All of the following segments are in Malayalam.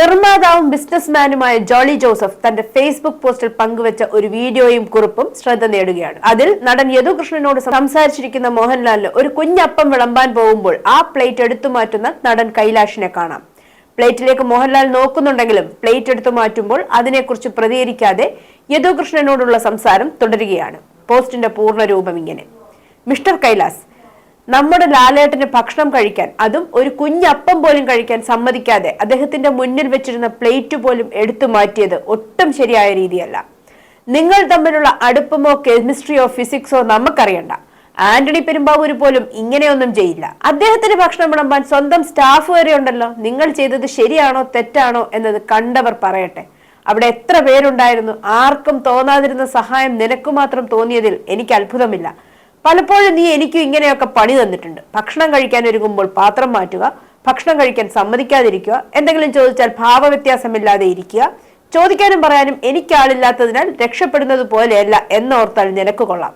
നിർമ്മാതാവും ബിസിനസ്മാനുമായ ജോളി ജോസഫ് തന്റെ ഫേസ്ബുക്ക് പോസ്റ്റിൽ പങ്കുവച്ച ഒരു വീഡിയോയും കുറിപ്പും ശ്രദ്ധ നേടുകയാണ്. അതിൽ നടൻ യദുകൃഷ്ണനോട് സംസാരിച്ചിരിക്കുന്ന മോഹൻലാലിന് ഒരു കുഞ്ഞപ്പം വിളമ്പാൻ പോകുമ്പോൾ ആ പ്ലേറ്റ് എടുത്തു മാറ്റുന്ന നടൻ കൈലാഷിനെ കാണാം. പ്ലേറ്റിലേക്ക് മോഹൻലാൽ നോക്കുന്നുണ്ടെങ്കിലും പ്ലേറ്റ് എടുത്തു മാറ്റുമ്പോൾ അതിനെക്കുറിച്ച് പ്രതികരിക്കാതെ യദുകൃഷ്ണനോടുള്ള സംസാരം തുടരുകയാണ്. പോസ്റ്റിന്റെ പൂർണ രൂപം ഇങ്ങനെ. മിസ്റ്റർ കൈലാസ് നമ്മുടെ ലാലേട്ടന് ഭക്ഷണം കഴിക്കാൻ അതും ഒരു കുഞ്ഞപ്പം പോലും കഴിക്കാൻ സമ്മതിക്കാതെ അദ്ദേഹത്തിന്റെ മുന്നിൽ വെച്ചിരുന്ന പ്ലേറ്റ് പോലും എടുത്തു മാറ്റിയത് ഒട്ടും ശരിയായ രീതിയല്ല. നിങ്ങൾ തമ്മിലുള്ള അടുപ്പമോ കെമിസ്ട്രിയോ ഫിസിക്സോ നമുക്കറിയണ്ട. ആന്റണി പെരുമ്പാവൂര് പോലും ഇങ്ങനെയൊന്നും ചെയ്യില്ല. അദ്ദേഹത്തിന് ഭക്ഷണം വിളമ്പാൻ സ്വന്തം സ്റ്റാഫ് വരെ ഉണ്ടല്ലോ. നിങ്ങൾ ചെയ്തത് ശരിയാണോ തെറ്റാണോ എന്നത് കണ്ടവർ പറയട്ടെ. അവിടെ എത്ര പേരുണ്ടായിരുന്നു? ആർക്കും തോന്നാതിരുന്ന സഹായം നിനക്ക് മാത്രം തോന്നിയതിൽ എനിക്ക് അത്ഭുതമില്ല. പലപ്പോഴും നീ എനിക്കും ഇങ്ങനെയൊക്കെ പണി തന്നിട്ടുണ്ട്. ഭക്ഷണം കഴിക്കാൻ ഒരുങ്ങുമ്പോൾ പാത്രം മാറ്റുക ഭക്ഷണം കഴിക്കാൻ സമ്മതിക്കാതിരിക്കുക എന്തെങ്കിലും ചോദിച്ചാൽ ഭാവവ്യത്യാസമില്ലാതെ ഇരിക്കുക ചോദിക്കാനും പറയാനും എനിക്കാളില്ലാത്തതിനാൽ രക്ഷപ്പെടുന്നത് പോലെയല്ല എന്നോർത്താൽ നിനക്ക് കൊള്ളാം.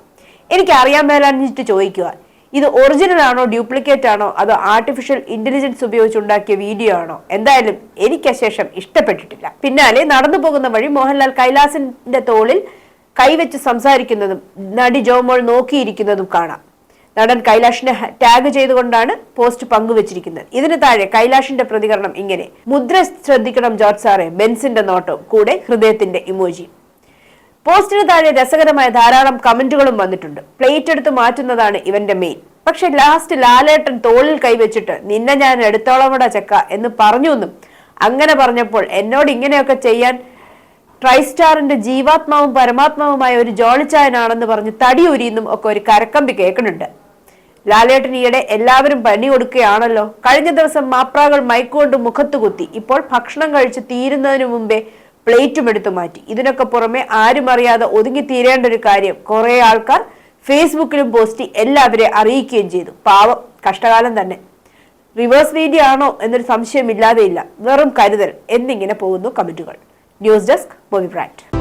എനിക്ക് അറിയാൻ മേലാഞ്ഞിട്ട് ചോദിക്കുക ഇത് ഒറിജിനൽ ആണോ ഡ്യൂപ്ലിക്കേറ്റ് ആണോ അതോ ആർട്ടിഫിഷ്യൽ ഇന്റലിജൻസ് ഉപയോഗിച്ചുണ്ടാക്കിയ വീഡിയോ ആണോ? എന്തായാലും എനിക്ക് ശേഷം ഇഷ്ടപ്പെട്ടിട്ടില്ല. പിന്നാലെ നടന്നു പോകുന്ന വഴി മോഹൻലാൽ കൈലാസിന്റെ തോളിൽ കൈവച്ച് സംസാരിക്കുന്നതും നടി ജോമോൾ നോക്കിയിരിക്കുന്നതും കാണാം. നടൻ കൈലാഷിനെ ടാഗ് ചെയ്തുകൊണ്ടാണ് പോസ്റ്റ് പങ്കുവച്ചിരിക്കുന്നത്. ഇതിന് താഴെ കൈലാഷിന്റെ പ്രതികരണം ഇങ്ങനെ. മുദ്ര ശ്രദ്ധിക്കണം ജോർജ് സാറെ ബെൻസിന്റെ നോട്ടവും കൂടെ ഹൃദയത്തിന്റെ ഇമോജി പോസ്റ്റിന് താഴെ രസകരമായ ധാരാളം കമന്റുകളും വന്നിട്ടുണ്ട്. പ്ലേറ്റ് എടുത്ത് മാറ്റുന്നതാണ് ഇവന്റെ മെയിൻ പക്ഷെ ലാസ്റ്റ് ലാലേട്ടൻ തോളിൽ കൈവച്ചിട്ട് നിന്നെ ഞാൻ എടുത്തോളമട ചെക്ക എന്ന് പറഞ്ഞു എന്നും അങ്ങനെ പറഞ്ഞപ്പോൾ എന്നോട് ഇങ്ങനെയൊക്കെ ചെയ്യാൻ ട്രൈസ്റ്റാറിന്റെ ജീവാത്മാവും പരമാത്മാവുമായ ഒരു ജോളിച്ചായനാണെന്ന് പറഞ്ഞ് തടി ഉരിയുന്നും ഒക്കെ ഒരു കരക്കമ്പി കേൾക്കുന്നുണ്ട്. ലാലേട്ടൻ ഈയിടെ എല്ലാവരും പണി കൊടുക്കുകയാണല്ലോ. കഴിഞ്ഞ ദിവസം മാപ്രാകൾ മൈക്കുകൊണ്ട് മുഖത്ത് കുത്തി. ഇപ്പോൾ ഭക്ഷണം കഴിച്ച് തീരുന്നതിന് മുമ്പേ പ്ലേറ്റും എടുത്തു മാറ്റി. ഇതിനൊക്കെ പുറമെ ആരും അറിയാതെ ഒതുങ്ങി തീരേണ്ട ഒരു കാര്യം കുറെ ആൾക്കാർ ഫേസ്ബുക്കിലും പോസ്റ്റ് എല്ലാവരെയും അറിയിക്കുകയും ചെയ്തു. പാവം കഷ്ടകാലം തന്നെ. റിവേഴ്സ് വീഡിയോ ആണോ എന്നൊരു സംശയമില്ലാതെയില്ല. വെറും കരുതൽ. എന്നിങ്ങനെ പോകുന്നു കമന്റുകൾ ന്യൂസ് ഡെസ്ക് ബോബി ബ്രാൻഡ്.